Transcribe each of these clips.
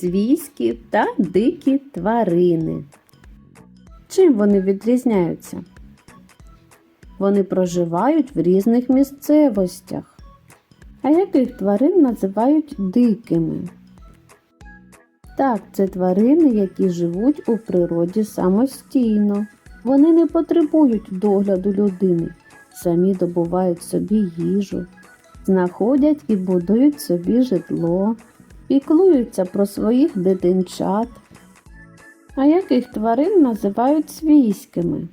свійські та дикі тварини. Чим вони відрізняються? Вони проживають в різних місцевостях. А яких тварин називають дикими? Так, це тварини, які живуть у природі самостійно. Вони не потребують догляду людини, самі добувають собі їжу, знаходять і будують собі житло, піклуються про своїх дитинчат. А яких тварин називають свійськими?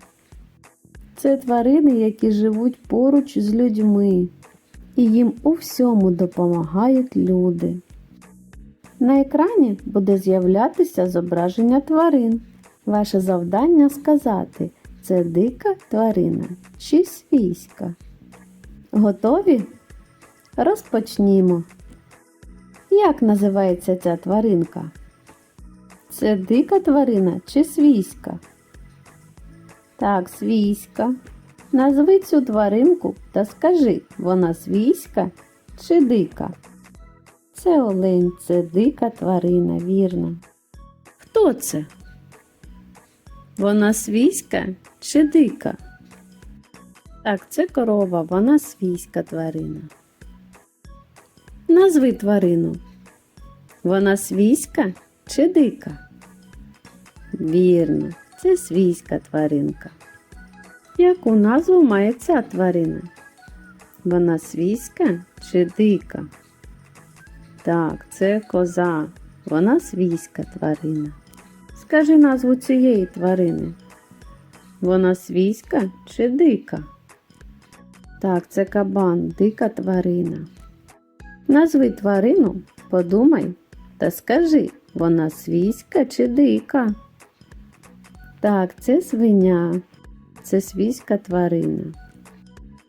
Це тварини, які живуть поруч з людьми, і їм у всьому допомагають люди. На екрані буде з'являтися зображення тварин. Ваше завдання сказати, це дика тварина чи свійська. Готові? Розпочнімо. Як називається ця тваринка? Це дика тварина чи свійська? Так, свійська. Назви цю тваринку та скажи, вона свійська чи дика? Це олень, це дика тварина, вірно. Хто це? Вона свійська чи дика? Так, це корова, вона свійська тварина. Назви тварину. Вона свійська чи дика? Вірно, це свійська тваринка. Яку назву має ця тварина? Вона свійська чи дика? Так, це коза. Вона свійська тварина. Скажи назву цієї тварини. Вона свійська чи дика? Так, це кабан, дика тварина. Назви тварину, подумай та скажи, вона свійська чи дика? Так, це свиня, це свійська тварина.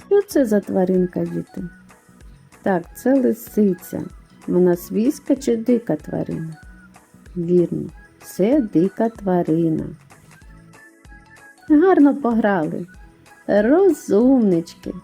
Що це за тваринка, діти? Так, це лисиця. Вона свійська чи дика тварина? Вірно, це дика тварина. Гарно пограли. Розумнички.